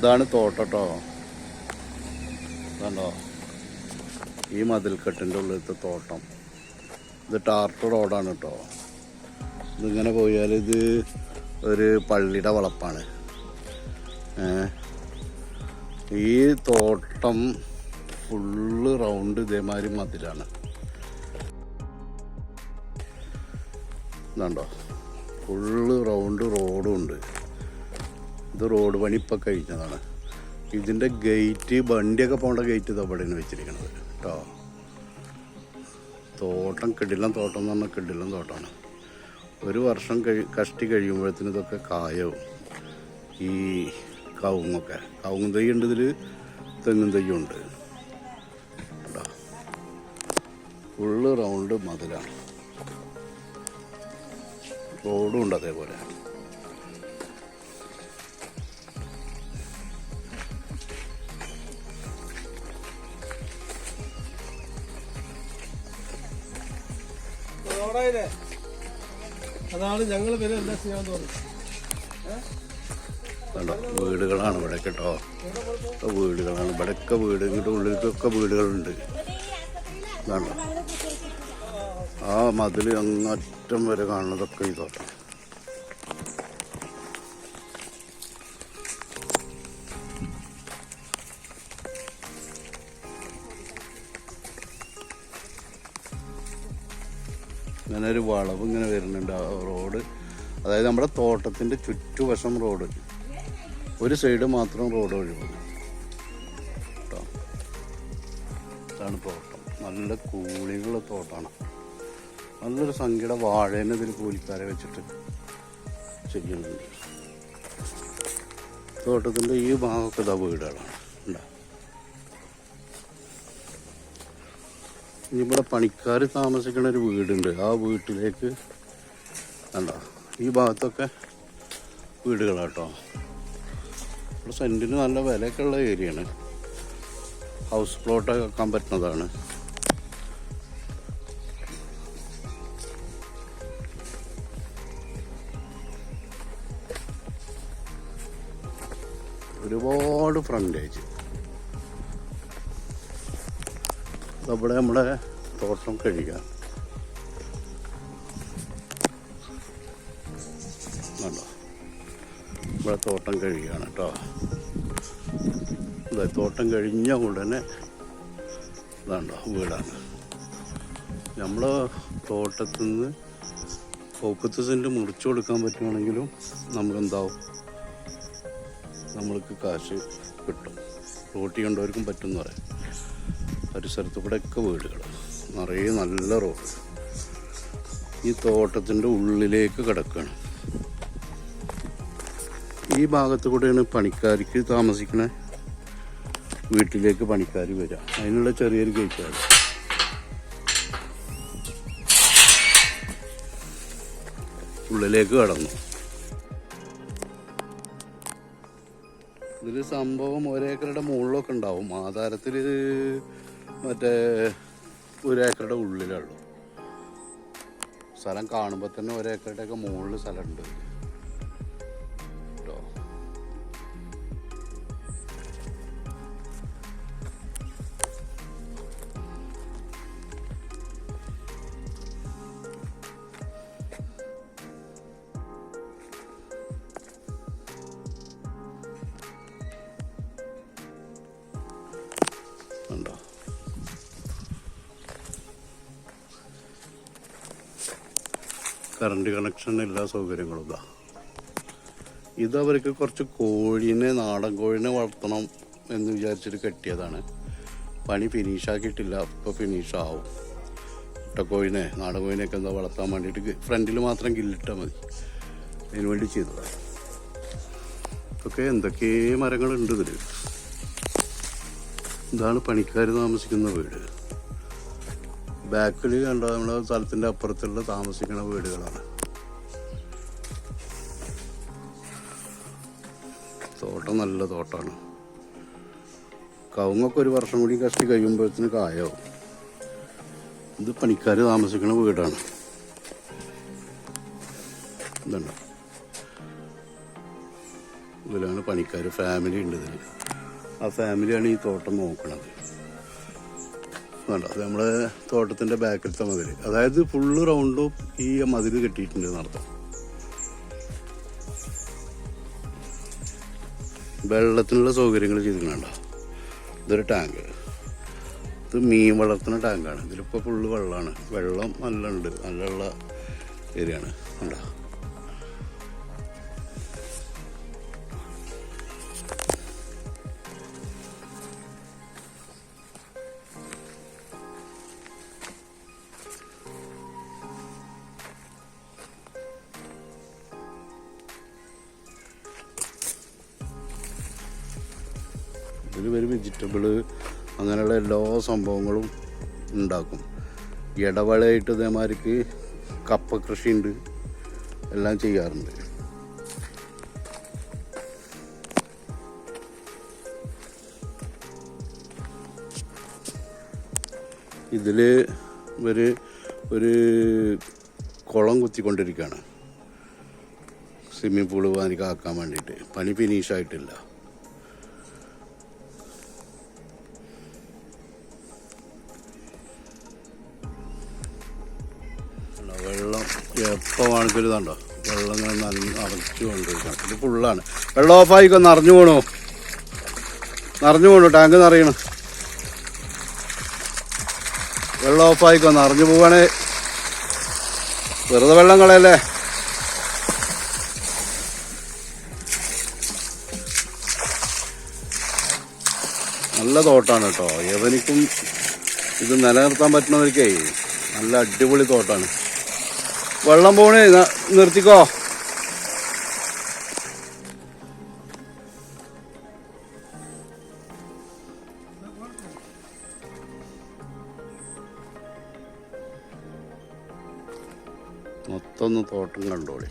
ഇതാണ് തോട്ടട്ടോ. കണ്ടോ? ഈ മതിൽക്കെട്ടിന്റെ ഉള്ളിലത്തെ തോട്ടം. ഇത് ടാർട്ട് റോഡാണ് കേട്ടോ ഇതിങ്ങനെ പോയാൽ ഇത് ഒരു പള്ളിയുടെ വളപ്പാണ്. ഈ തോട്ടം ഫുള്ള് റൗണ്ട് ഇതേമാതിരി മതിലാണ്. ഇതുണ്ടോ? ഫുള്ള് റൗണ്ട് റോഡും ഉണ്ട്. ഇത് റോഡ് പണി കഴിഞ്ഞതാണ്. ഇതിന്റെ ഗേറ്റ് വണ്ടിയൊക്കെ പോകേണ്ട ഗേറ്റ് ഇത് അവിടെയാണ് വെച്ചിരിക്കുന്നത് കേട്ടോ. തോട്ടം കിടിലം തോട്ടം എന്ന് പറഞ്ഞാൽ കിടിലം തോട്ടമാണ്. ഒരു വർഷം കഴി കഷ്ടി കഴിയുമ്പോഴത്തേന് ഇതൊക്കെ കായവും. ഈ കവുങ്ങൊക്കെ. കവുങ്ങ് തൈ ഉണ്ട് ഇതിൽ തെങ്ങും തൈ ഉണ്ട്. കേട്ടോ. ഫുള്ള് റൗണ്ട് മതിലാണ്. റോഡും ഉണ്ട് അതേപോലെ. റോഡായില്ലേ അതാണ് ഞങ്ങൾ വരെ എന്താ ചെയ്യാൻ തോന്നുന്നത്. വീടുകളാണ് ഇവിടെ കേട്ടോ വീടുകളാണ്. ഇവിടെയൊക്കെ വീട് ഇങ്ങോട്ട് ഉള്ളിലേക്കൊക്കെ വീടുകളുണ്ട്. കണ്ടോ? ആ മതിൽ അങ്ങറ്റം വരെ കാണുന്നതൊക്കെ ഈ ഇങ്ങനെ ഒരു വളവ് ഇങ്ങനെ വരുന്നുണ്ട് ആ റോഡ്. അതായത് നമ്മുടെ തോട്ടത്തിന്റെ ചുറ്റുവശം റോഡ്. ഒരു സൈഡ് മാത്രം റോഡ് ഒഴിവാണ്. കേട്ടോ? ഇതാണ് തോട്ടം. നല്ല കൂളികളുള്ള തോട്ടമാണ് നല്ലൊരു സംഖ്യയുടെ വാഴേനെ ഇതിൽ കൂലിക്കാരെ വെച്ചിട്ട് ചെയ്യുന്നുണ്ട്. തോട്ടത്തിന്റെ ഈ ഭാഗമൊക്കെ വീടുകളാണ്. ഉണ്ടോ ഇവിടെ പണിക്കാർ താമസിക്കുന്ന ഒരു വീടുണ്ട്. ആ വീട്ടിലേക്ക് കണ്ടോ? ഈ ഭാഗത്തൊക്കെ വീടുകളാട്ടോ. ഇവിടെ സെന്റിന് നല്ല വിലയൊക്കെ ഉള്ള ഏരിയയാണ്. ഹൗസ് പ്ലോട്ട് വെക്കാൻ പറ്റുന്നതാണ്. ഒരുപാട് ഫ്രണ്ടേജ്. അവിടെ നമ്മുടെ തോട്ടം കഴിയുക കണ്ടോ? നമ്മുടെ തോട്ടം കഴിയുകയാണ് കേട്ടോ. അതെ തോട്ടം കഴിഞ്ഞ ഉടനെ ഇതാണ്ടോ വീടാണ്. നമ്മൾ തോട്ടത്തിൽ നിന്ന് ഒപ്പത്ത് സെന്റ് മുറിച്ചു കൊടുക്കാൻ പറ്റുവാണെങ്കിലും നമുക്കെന്താവും? നമ്മൾക്ക് കാശ് കിട്ടും. റോട്ടി കണ്ടവർക്കും പറ്റും എന്ന് പറയാം. പരിസരത്ത് കൂടെയൊക്കെ വീടുകൾ നിറയെ നല്ല റോഡ്. ഈ തോട്ടത്തിന്റെ ഉള്ളിലേക്ക് കിടക്കുകയാണ് ഈ ഭാഗത്ത് കൂടെയാണ് പണിക്കാർക്ക് താമസിക്കുന്ന വീട്ടിലേക്ക് പണിക്കാർ വരിക അതിനുള്ള ചെറിയൊരു ഗേറ്റാണ്. ഉള്ളിലേക്ക് കടന്നു. ഇതിൽ സംഭവം ഒരേക്കറുടെ മുകളിലൊക്കെ ഉണ്ടാവും. ആധാരത്തിൽ മറ്റേ ഒരേക്കറുടെ ഉള്ളിലുള്ളൂ സ്ഥലം കാണുമ്പോൾ തന്നെ ഒരേക്കറുടെയൊക്കെ മുകളിൽ സ്ഥലമുണ്ട്. കറണ്ട് കണക്ഷൻ എല്ലാ സൗകര്യങ്ങളും ഇതാ ഇത് അവർക്ക് കുറച്ച് കോഴീനെ നാടൻ കോഴീനെ വളർത്തണം എന്ന് വിചാരിച്ചിട്ട് കെട്ടിയതാണ്. പണി ഫിനിഷാക്കിയിട്ടില്ല ഇപ്പോൾ ഫിനിഷാവും മുട്ടക്കോഴിനെ നാടൻ കോഴിനെയൊക്കെ എന്താ വളർത്താൻ വേണ്ടിയിട്ട് ഫ്രണ്ടിൽ മാത്രം കില്ലിട്ടാൽ മതി. അതിന് വേണ്ടി ചെയ്തതാണ്. ഇതൊക്കെ എന്തൊക്കെ മരങ്ങളുണ്ട് ഇതിൽ ഇതാണ് പണിക്കാർ താമസിക്കുന്ന വീട്. ബാക്കിൽ കണ്ട നമ്മുടെ സ്ഥലത്തിന്റെ അപ്പുറത്തുള്ള താമസിക്കുന്ന വീടുകളാണ്. തോട്ടം നല്ല തോട്ടമാണ് കവുങ്ങൊക്കെ ഒരു വർഷം കൂടി കഷ്ടി കഴിയുമ്പോഴത്തേന് കായാവും. ഇത് പണിക്കാർ താമസിക്കുന്ന വീടാണ്. ഇതുണ്ട്. ഇതിലാണ് പണിക്കാർ ഫാമിലി ഉണ്ട് ഇതിൽ ആ ഫാമിലിയാണ് ഈ തോട്ടം നോക്കണത്. വേണ്ട. അത് നമ്മളെ തോട്ടത്തിന്റെ ബാക്കിലത്തെ മതിൽ അതായത് ഫുള്ള് റൗണ്ടും ഈ മതിൽ കെട്ടിയിട്ടുണ്ട് നടത്താം വെള്ളത്തിനുള്ള സൗകര്യങ്ങൾ ചെയ്തിട്ടുണ്ടോ. ഇതൊരു ടാങ്ക് ഇത് മീൻ വളർത്തുന്ന ടാങ്കാണ് ഇതിലിപ്പോൾ ഫുള്ള് വെള്ളമാണ്. വെള്ളം നല്ല ഉണ്ട്. നല്ല ഉള്ള ഏരിയ ഇതിൽ ഒരു വെജിറ്റബിൾ അങ്ങനെയുള്ള എല്ലാ സംഭവങ്ങളും ഉണ്ടാക്കും. ഇടവേളയായിട്ട് ഇതേമാതിരിക്ക് കപ്പ കൃഷിയുണ്ട്. എല്ലാം ചെയ്യാറുണ്ട്. ഇതിൽ ഒരു ഒരു കുളം കുത്തിക്കൊണ്ടിരിക്കുകയാണ് സ്വിമ്മിംഗ് പൂൾ എനിക്ക് ആക്കാൻ വേണ്ടിയിട്ട്. പണി ഫിനിഷായിട്ടില്ല വെള്ളം എപ്പോൾ വേണമെങ്കിലും ഇതുണ്ടോ? വെള്ളം ഇങ്ങനെ നല്ല നിറച്ചു കൊണ്ടിരിക്കണം. ഇത് ഫുള്ളാണ് വെള്ളം ഓഫായിക്കോ നിറഞ്ഞു പോണോ? നിറഞ്ഞു പോണു? ടാങ്ക് നിറയണം വെള്ളം ഓഫായിക്കോ നിറഞ്ഞു പോവാണേ. വെറുതെ വെള്ളം കളയല്ലേ? നല്ല തോട്ടാണ് കേട്ടോ. എവനിക്കും ഇത് നിലനിർത്താൻ പറ്റുന്നവർക്കേ നല്ല അടിപൊളി തോട്ടാണ്. വെള്ളം പോണേ നിർത്തിക്കോ. മൊത്തം ഒന്ന് തോട്ടം കണ്ടോളി.